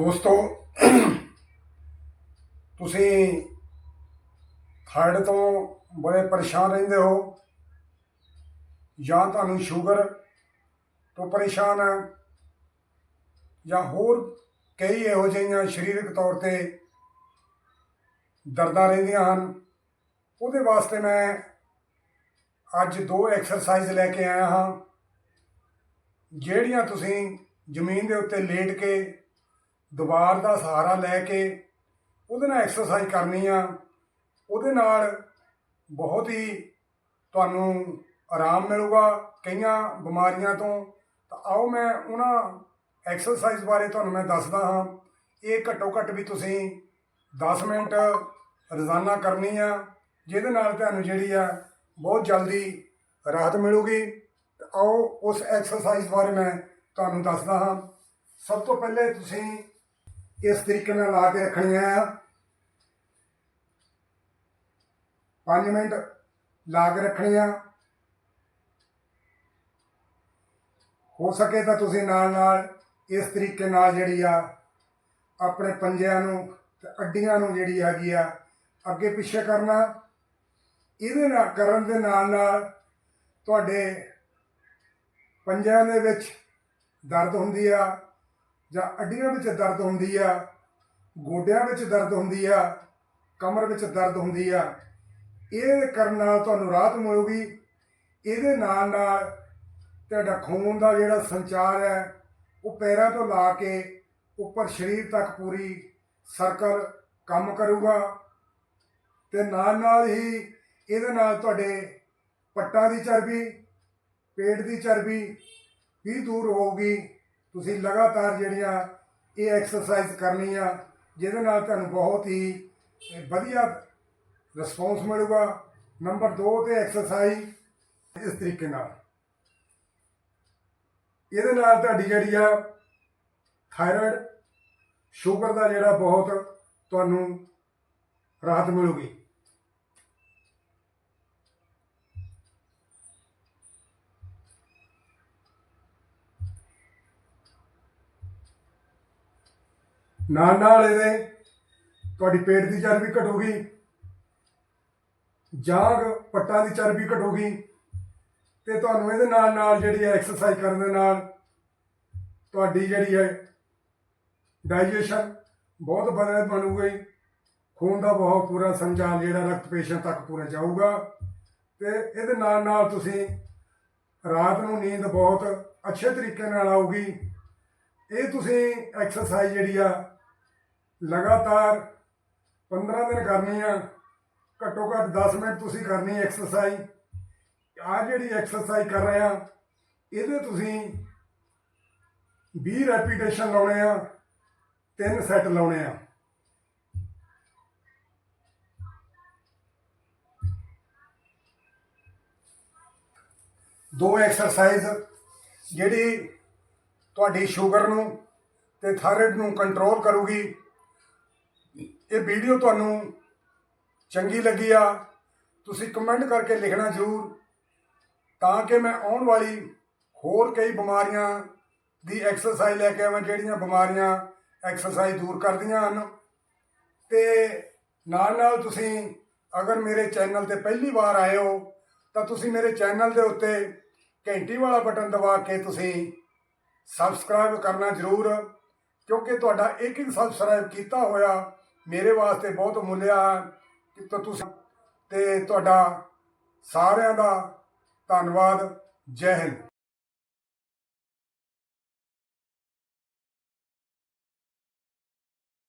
ਦੋਸਤੋ, ਤੁਸੀਂ ਥਾਇਰਡ ਤੋਂ ਬੜੇ ਪਰੇਸ਼ਾਨ ਰਹਿੰਦੇ ਹੋ। ਜਾਂ ਤੁਹਾਨੂੰ ਸ਼ੂਗਰ ਤੋਂ ਪਰੇਸ਼ਾਨ ਹੈ, ਜਾਂ ਹੋਰ ਕਈ ਇਹੋ ਜਿਹੀਆਂ ਸਰੀਰਕ ਤੌਰ ਤੇ ਦਰਦਾਂ ਰਹਿੰਦੀਆਂ ਹਨ। ਉਹਦੇ ਵਾਸਤੇ ਮੈਂ ਅੱਜ ਦੋ ਐਕਸਰਸਾਈਜ਼ ਲੈ ਕੇ ਆਇਆ ਹਾਂ, ਜਿਹੜੀਆਂ ਤੁਸੀਂ ਜ਼ਮੀਨ ਦੇ ਉੱਤੇ ਲੇਟ ਕੇ ਦੀਵਾਰ ਦਾ ਸਹਾਰਾ ਲੈ ਕੇ ਉਹਦੇ ਨਾਲ ਐਕਸਰਸਾਈਜ਼ ਕਰਨੀ ਆ, ਉਹਦੇ ਨਾਲ ਬਹੁਤ ਹੀ ਤੁਹਾਨੂੰ ਆਰਾਮ ਮਿਲੂਗਾ ਕਈਆਂ ਬਿਮਾਰੀਆਂ ਤੋਂ। ਤਾਂ ਆਓ ਮੈਂ ਉਹਨਾਂ ਐਕਸਰਸਾਈਜ਼ ਬਾਰੇ ਤੁਹਾਨੂੰ ਮੈਂ ਦੱਸਦਾ ਹਾਂ। ਇਹ ਘੱਟੋ ਘੱਟ ਵੀ ਤੁਸੀਂ 10 ਮਿੰਟ ਰੋਜ਼ਾਨਾ ਕਰਨੀ ਆ, ਜਿਹਦੇ ਨਾਲ ਤੁਹਾਨੂੰ ਜਿਹੜੀ ਆ ਬਹੁਤ ਜਲਦੀ ਰਾਹਤ ਮਿਲੂਗੀ। ਤੇ ਆਓ ਉਸ ਐਕਸਰਸਾਈਜ਼ ਬਾਰੇ ਮੈਂ ਤੁਹਾਨੂੰ ਦੱਸਦਾ ਹਾਂ। ਸਭ ਤੋਂ ਪਹਿਲੇ ਤੁਸੀਂ ਇਸ ਤਰੀਕੇ ਨਾਲ ਲਾ ਕੇ ਰੱਖਣੀਆਂ ਆ 5 ਮਿੰਟ ਲਾ ਕੇ ਰੱਖਣੀਆਂ ਹੋ ਸਕੇ ਤਾਂ ਤੁਸੀਂ ਨਾਲ ਨਾਲ ਇਸ ਤਰੀਕੇ ਨਾਲ ਜਿਹੜੀ ਆ, ਆਪਣੇ ਪੰਜਿਆਂ ਨੂੰ ਤੇ ਅੱਡੀਆਂ ਨੂੰ ਜਿਹੜੀ ਹੈਗੀ ਆ, ਅੱਗੇ ਪਿੱਛੇ ਕਰਨਾ। ਇਹਦੇ ਨਾਲ, ਕਰਨ ਦੇ ਨਾਲ ਨਾਲ ਤੁਹਾਡੇ ਪੰਜਿਆਂ ਦੇ ਵਿੱਚ ਦਰਦ ਹੁੰਦੀ ਆ। ਜਾਂ ਅੱਡੀਆਂ ਵਿੱਚ ਦਰਦ ਹੁੰਦੀ ਆ, ਗੋਡਿਆਂ ਵਿੱਚ ਦਰਦ ਹੁੰਦੀ ਆ, ਕਮਰ ਵਿੱਚ ਦਰਦ ਹੁੰਦੀ ਆ, ਇਹ ਕਰਨ ਨਾਲ ਤੁਹਾਨੂੰ ਰਾਹਤ ਮਿਲੂਗੀ। ਇਹਦੇ ਨਾਲ ਨਾਲ ਤੁਹਾਡਾ ਖੂਨ ਦਾ ਜਿਹੜਾ ਸੰਚਾਰ ਹੈ, ਉਹ ਪੈਰਾਂ ਤੋਂ ਲਾ ਕੇ ਉੱਪਰ ਸਰੀਰ ਤੱਕ ਪੂਰੀ ਸਰਕਲ ਕੰਮ ਕਰੂਗਾ। ਤੇ ਨਾਲ ਨਾਲ ਹੀ ਇਹਦੇ ਨਾਲ ਤੁਹਾਡੇ ਪੱਟਾਂ ਦੀ ਚਰਬੀ, ਪੇਟ ਦੀ ਚਰਬੀ ਵੀ ਦੂਰ ਹੋਊਗੀ। ਤੁਸੀਂ ਲਗਾਤਾਰ ਜਿਹੜੀਆਂ ਇਹ ਐਕਸਰਸਾਈਜ਼ ਕਰਨੀ ਆ, ਜਿਹਦੇ ਨਾਲ ਤੁਹਾਨੂੰ ਬਹੁਤ ਹੀ ਵਧੀਆ ਰਿਸਪੌਂਸ ਮਿਲੂਗਾ। ਨੰਬਰ 2 ਤੇ ਐਕਸਰਸਾਈਜ਼ ਇਸ ਤਰੀਕੇ ਨਾਲ। ਇਹਦੇ ਨਾਲ ਤੁਹਾਡੀ ਜਿਹੜੀ ਆ ਥਾਇਰਾਇਡ ਸ਼ੂਗਰ ਦਾ ਜਿਹੜਾ ਬਹੁਤ ਤੁਹਾਨੂੰ ਰਾਹਤ ਮਿਲੂਗੀ। ਨਾਲ ਨਾਲ ਇਹਦੇ ਤੁਹਾਡੀ ਪੇਟ ਦੀ ਚਰਬੀ ਘਟੂਗੀ, ਜਾਗ ਪੱਟਾਂ ਦੀ ਚਰਬੀ ਘਟੂਗੀ ਤੇ ਤੁਹਾਨੂੰ ਇਹਦੇ ਨਾਲ ਨਾਲ ਜਿਹੜੀ ਹੈ ਐਕਸਰਸਾਈਜ਼ ਕਰਨ ਦੇ ਨਾਲ ਤੁਹਾਡੀ ਜਿਹੜੀ ਹੈ ਡਾਈਜੈਸ਼ਨ ਬਹੁਤ ਵਧੀਆ ਬਣੂਗੀ, ਖੂਨ ਦਾ ਬਹੁਤ ਪੂਰਾ ਸੰਚਾਰ ਜਿਹੜਾ ਰਕਤ ਪੇਸ਼ੀਆਂ ਤੱਕ ਪੂਰਾ ਜਾਊਗਾ ਤੇ ਇਹਦੇ ਨਾਲ ਨਾਲ ਤੁਸੀਂ ਰਾਤ ਨੂੰ ਨੀਂਦ ਬਹੁਤ ਅੱਛੇ ਤਰੀਕੇ ਨਾਲ ਆਊਗੀ, ਇਹ ਤੁਸੀਂ ਐਕਸਰਸਾਈਜ਼ ਜਿਹੜੀ ਆ ਲਗਾਤਾਰ 15 ਦਿਨ ਕਰਨੀ ਆ, ਘੱਟੋ ਘੱਟ 10 ਮਿੰਟ ਤੁਸੀਂ ਕਰਨੀ ਐਕਸਰਸਾਈਜ਼ ਆ ਜਿਹੜੀ ਐਕਸਰਸਾਈਜ਼ ਕਰ ਰਹੇ ਆ, ਇਹਦੇ ਤੁਸੀਂ 20 ਰੈਪੀਟੇਸ਼ਨ ਲਾਉਣੇ ਆ, ਤਿੰਨ ਸੈੱਟ ਲਾਉਣੇ ਆ। ਦੋ ਐਕਸਰਸਾਈਜ਼ ਜਿਹੜੀ ਤੁਹਾਡੀ ਸ਼ੂਗਰ ਨੂੰ ਤੇ ਥਾਇਰਾਇਡ ਨੂੰ ਕੰਟਰੋਲ ਕਰੂਗੀ ਇਹ ਵੀਡੀਓ ਤੁਹਾਨੂੰ ਚੰਗੀ ਲੱਗੀ ਆ, ਤੁਸੀਂ ਕਮੈਂਟ ਕਰਕੇ ਲਿਖਣਾ ਜ਼ਰੂਰ, ਤਾਂ ਕਿ ਮੈਂ ਆਉਣ ਵਾਲੀ ਹੋਰ ਕਈ ਬਿਮਾਰੀਆਂ ਦੀ ਐਕਸਰਸਾਈਜ਼ ਲੈ ਕੇ ਆਵਾਂ, ਜਿਹੜੀਆਂ ਬਿਮਾਰੀਆਂ ਐਕਸਰਸਾਈਜ਼ ਦੂਰ ਕਰਦੀਆਂ ਹਨ। ਤੇ ਨਾਲ ਨਾਲ ਤੁਸੀਂ ਅਗਰ ਮੇਰੇ ਚੈਨਲ ਤੇ ਪਹਿਲੀ ਵਾਰ ਆਏ ਹੋ, ਤਾਂ ਤੁਸੀਂ ਮੇਰੇ ਚੈਨਲ ਦੇ ਉੱਤੇ ਘੰਟੀ ਵਾਲਾ ਬਟਨ ਦਬਾ ਕੇ ਤੁਸੀਂ ਸਬਸਕ੍ਰਾਈਬ ਕਰਨਾ ਜ਼ਰੂਰ, ਕਿਉਂਕਿ ਤੁਹਾਡਾ ਇੱਕ ਇੱਕ ਸਬਸਕ੍ਰਾਈਬ ਕੀਤਾ ਹੋਇਆ ਮੇਰੇ ਵਾਸਤੇ ਬਹੁਤ ਮੁੱਲਿਆ ਹੈ ਕਿ ਤੁਸੀਂ ਤੇ ਤੁਹਾਡਾ ਸਾਰਿਆਂ ਦਾ ਧੰਨਵਾਦ। ਜੈ ਹਿੰਦ।